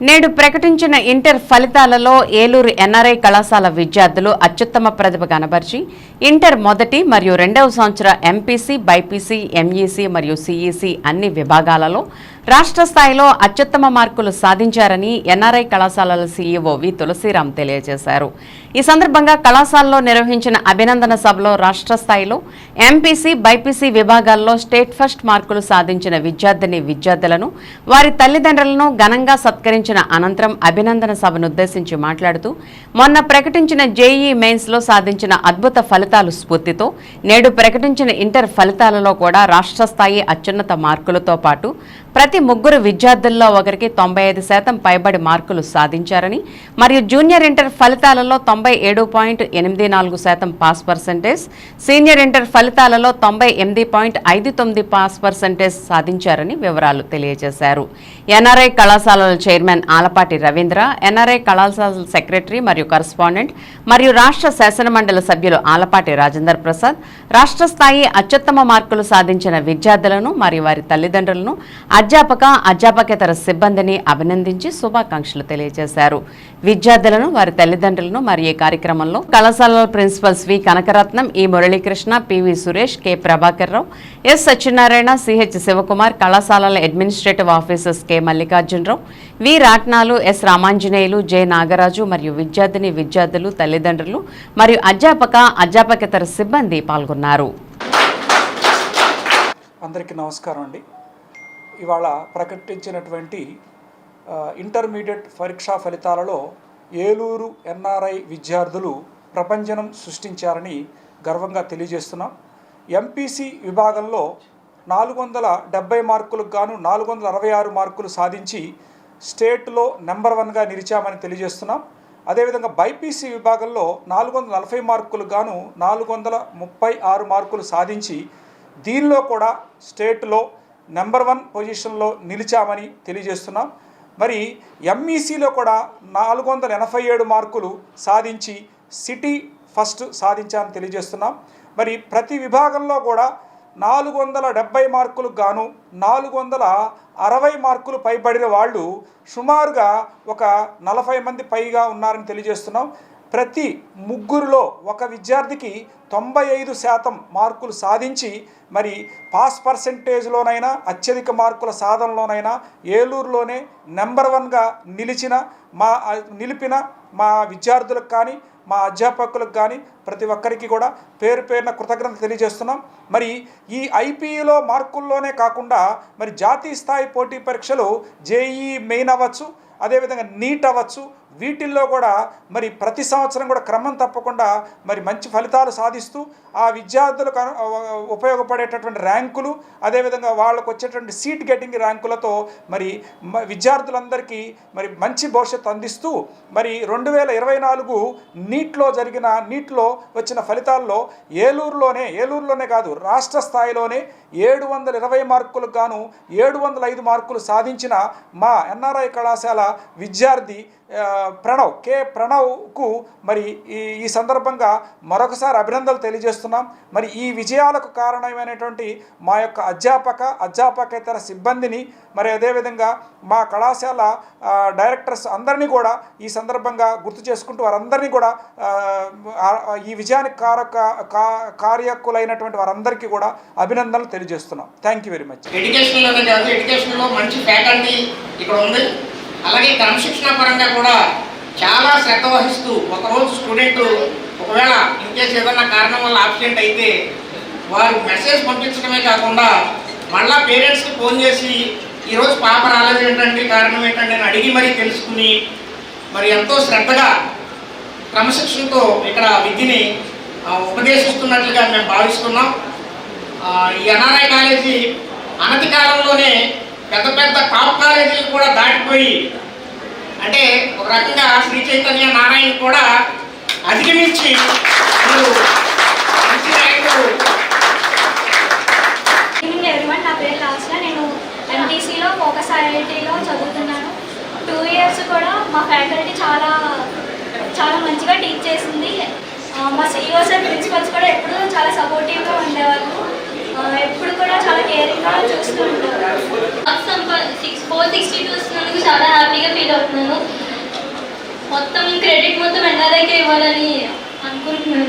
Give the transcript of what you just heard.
నేడు ప్రకటించిన ఇంటర్ ఫలితాలలో ఏలూరు ఎన్ఆర్ఐ కళాశాల విద్యార్థులు అత్యుత్తమ ప్రతిభ కనబర్చి ఇంటర్ మొదటి మరియు రెండవ సంవత్సర ఎంపీసీ బైపీసీ ఎంఈసీ మరియు సిఈసీ అన్ని విభాగాలలో రాష్ట్ర స్థాయిలో అత్యుత్తమ మార్కులు సాధించారని ఎన్ఆర్ఐ కళాశాలల సీఈఓ వి. తులసిరామ్ తెలియజేశారు. ఈ సందర్భంగా కళాశాలలో నిర్వహించిన అభినందన సభలో రాష్ట్ర స్థాయిలో ఎంపీసీ బైపీసీ విభాగాల్లో స్టేట్ ఫస్ట్ మార్కులు సాధించిన విద్యార్థిని విద్యార్థులను వారి తల్లిదండ్రులను ఘనంగా సత్కరించిన అనంతరం అభినందన సభను ఉద్దేశించి మాట్లాడుతూ మొన్న ప్రకటించిన జేఈ మెయిన్స్లో సాధించిన అద్భుత ఫలితాలు స్ఫూర్తితో నేడు ప్రకటించిన ఇంటర్ ఫలితాలలో కూడా రాష్ట్ర స్థాయి అత్యున్నత మార్కులతో పాటు ప్రతి ముగ్గురు విద్యార్థుల్లో ఒకరికి తొంభై ఐదు శాతం పైబడి మార్కులు సాధించారని మరియు జూనియర్ ఇంటర్ ఫలితాలలో తొంభై ఏడు పాయింట్ ఎనిమిది నాలుగు శాతం పాస్ పర్సంటేజ్ సీనియర్ ఇంటర్ ఫలితాలలో తొంభై ఎనిమిది పాయింట్ ఐదు తొమ్మిది పాస్ పర్సంటేజ్ సాధించారని వివరాలు తెలియజేశారు. ఎన్ఆర్ఐ కళాశాలల చైర్మన్ ఆలపాటి రవీంద్ర ఎన్ఆర్ఐ కళాశాలల సెక్రటరీ మరియు కరస్పాండెంట్ మరియు రాష్ట్ర శాసనమండలి సభ్యులు ఆలపాటి రాజేందర్ ప్రసాద్ రాష్ట్ర స్థాయి అత్యుత్తమ మార్కులు సాధించిన విద్యార్థులను మరియు వారి తల్లిదండ్రులను అధ్యాపక అధ్యాపకేతర సిబ్బందిని అభినందించి శుభాకాంక్షలు తెలియజేశారు. విద్యార్థులను వారి తల్లిదండ్రులను మరియు ఈ కార్యక్రమంలో కళాశాలల principals V Kanakaratnam E Muralikrishna PV Suresh K Prabhakar Rao S Satyanarayana CH Sivakumar కళాశాలల administrative officers K Mallikarjunarao V Ratnalu S Ramanjaneyulu J Nagaraju మరియు విద్యార్థిని విద్యార్థులు తల్లిదండ్రులు మరియు అధ్యాపక అధ్యాపకేతర సిబ్బంది పాల్గొన్నారు. అందరికీ నమస్కారం అండి. ఇవాళ ప్రకటించినటువంటి ఇంటర్మీడియట్ పరీక్షా ఫలితాలలో ఏలూరు ఎన్ఆర్ఐ విద్యార్థులు ప్రపంచనం సృష్టించారని గర్వంగా తెలియజేస్తున్నాం. ఎంపీసీ విభాగంలో నాలుగు వందల డెబ్బై మార్కులకు గాను నాలుగు వందల అరవై ఆరు మార్కులు సాధించి స్టేట్లో నెంబర్ వన్గా నిలిచామని తెలియజేస్తున్నాం. అదేవిధంగా బైపీసీ విభాగంలో నాలుగు వందల నలభై మార్కులకు గాను నాలుగు వందల ముప్పై ఆరు మార్కులు సాధించి దీనిలో కూడా స్టేట్లో నెంబర్ వన్ పొజిషన్లో నిలిచామని తెలియజేస్తున్నాం. మరి ఎంఈసీలో కూడా నాలుగు వందల ఎనభై ఏడు మార్కులు సాధించి సిటీ ఫస్ట్ సాధించామని తెలియజేస్తున్నాం. మరి ప్రతి విభాగంలో కూడా నాలుగు వందల డెబ్బై మార్కులకు గాను నాలుగు వందల అరవై మార్కులు పైబడిన వాళ్ళు సుమారుగా ఒక నలభై మంది పైగా ఉన్నారని తెలియజేస్తున్నాం. ప్రతి ముగ్గురులో ఒక విద్యార్థికి తొంభై ఐదు శాతం మార్కులు సాధించి మరి పాస్ పర్సెంటేజ్లోనైనా అత్యధిక మార్కుల సాధనలోనైనా ఏలూరులోనే నెంబర్ వన్గా నిలిచిన మా నిలిపిన మా విద్యార్థులకు కానీ మా అధ్యాపకులకు కానీ ప్రతి ఒక్కరికి కూడా పేరు పేరున కృతజ్ఞత తెలియజేస్తున్నాం. మరి ఈ ఐపీఈలో మార్కుల్లోనే కాకుండా మరి జాతీయ స్థాయి పోటీ పరీక్షలు జేఈ మెయిన్ అవ్వచ్చు అదేవిధంగా నీట్ అవ్వచ్చు వీటిల్లో కూడా మరి ప్రతి సంవత్సరం కూడా క్రమం తప్పకుండా మరి మంచి ఫలితాలు సాధిస్తూ ఆ విద్యార్థులకు ఉపయోగపడేటటువంటి ర్యాంకులు అదేవిధంగా వాళ్ళకు వచ్చేటువంటి సీట్ గెటింగ్ ర్యాంకులతో మరి విద్యార్థులందరికీ మరి మంచి భవిష్యత్తు అందిస్తూ మరి రెండు వేల ఇరవై నాలుగు నీట్లో జరిగిన నీట్లో వచ్చిన ఫలితాల్లో ఏలూరులోనే ఏలూరులోనే కాదు రాష్ట్ర స్థాయిలోనే ఏడు వందల ఇరవై మార్కులకు గాను ఏడు వందల ఐదు మార్కులు సాధించిన మా ఎన్ఆర్ఐ కళాశాల విద్యార్థి ప్రణవ్ కె ప్రణవ్కు మరి ఈ ఈ సందర్భంగా మరొకసారి అభినందనలు తెలియజేస్తున్నాం. మరి ఈ విజయాలకు కారణమైనటువంటి మా యొక్క అధ్యాపక అధ్యాపకేతర సిబ్బందిని మరి అదేవిధంగా మా కళాశాల డైరెక్టర్స్ అందరినీ కూడా ఈ సందర్భంగా గుర్తు చేసుకుంటూ వారందరినీ కూడా ఈ విజయానికి కారక కార్యకులైనటువంటి వారందరికీ కూడా అభినందనలు తెలియజేస్తున్నాం. Thank you very much. ఎడ్యుకేషన్లోనే ఎడ్యుకేషన్లో మంచి ఫ్యాకల్టీ ఇక్కడ ఉంది. అలాగే క్రమశిక్షణ పరంగా కూడా చాలా శ్రద్ధ వహిస్తూ ఒకరోజు స్టూడెంట్ ఒకవేళ ఇన్కేస్ ఏదన్నా కారణం వల్ల ఆబ్సెంట్ అయితే వారు మెసేజ్ పంపించడమే కాకుండా మళ్ళా పేరెంట్స్కి ఫోన్ చేసి ఈరోజు పాప రాలేదు ఏంటంటే కారణం ఏంటంటే అని అడిగి మరీ తెలుసుకుని మరి ఎంతో శ్రద్ధగా క్రమశిక్షణతో ఇక్కడ విద్యని ఉపదేశిస్తున్నట్లుగా మేము భావిస్తున్నాం. ఈ ఎన్ఆర్ఐ కాలేజీ అనతి కాలంలోనే పెద్ద పెద్ద టాప్ కాలేజీలు కూడా దాటిపోయి అంటే ఒక రకంగా శ్రీ చైతన్య నారాయణ కూడా అధిగమించి మంచి నా పేరు లాస్య నేను ఎంటీసీలో ఫోకస్ ఐఐటీలో చదువుతున్నాను. టూ ఇయర్స్ కూడా మా ఫ్యాకల్టీ చాలా చాలా మంచిగా టీచ్ చేసింది. మా సిఇఓస్ సార్ ప్రిన్సిపల్స్ కూడా ఎప్పుడూ చాలా సపోర్టివ్గా ఉండేవాళ్ళు. ఎప్పుడు కూడా చాలా కేరింగ్గా చూస్తూ ఫోర్ సిక్స్టీ టూ వస్తున్నందుకు చాలా హ్యాపీగా ఫీల్ అవుతున్నాను. మొత్తం క్రెడిట్ మొత్తం ఎన్ఆర్ఐకే ఇవ్వాలని అనుకుంటున్నాను.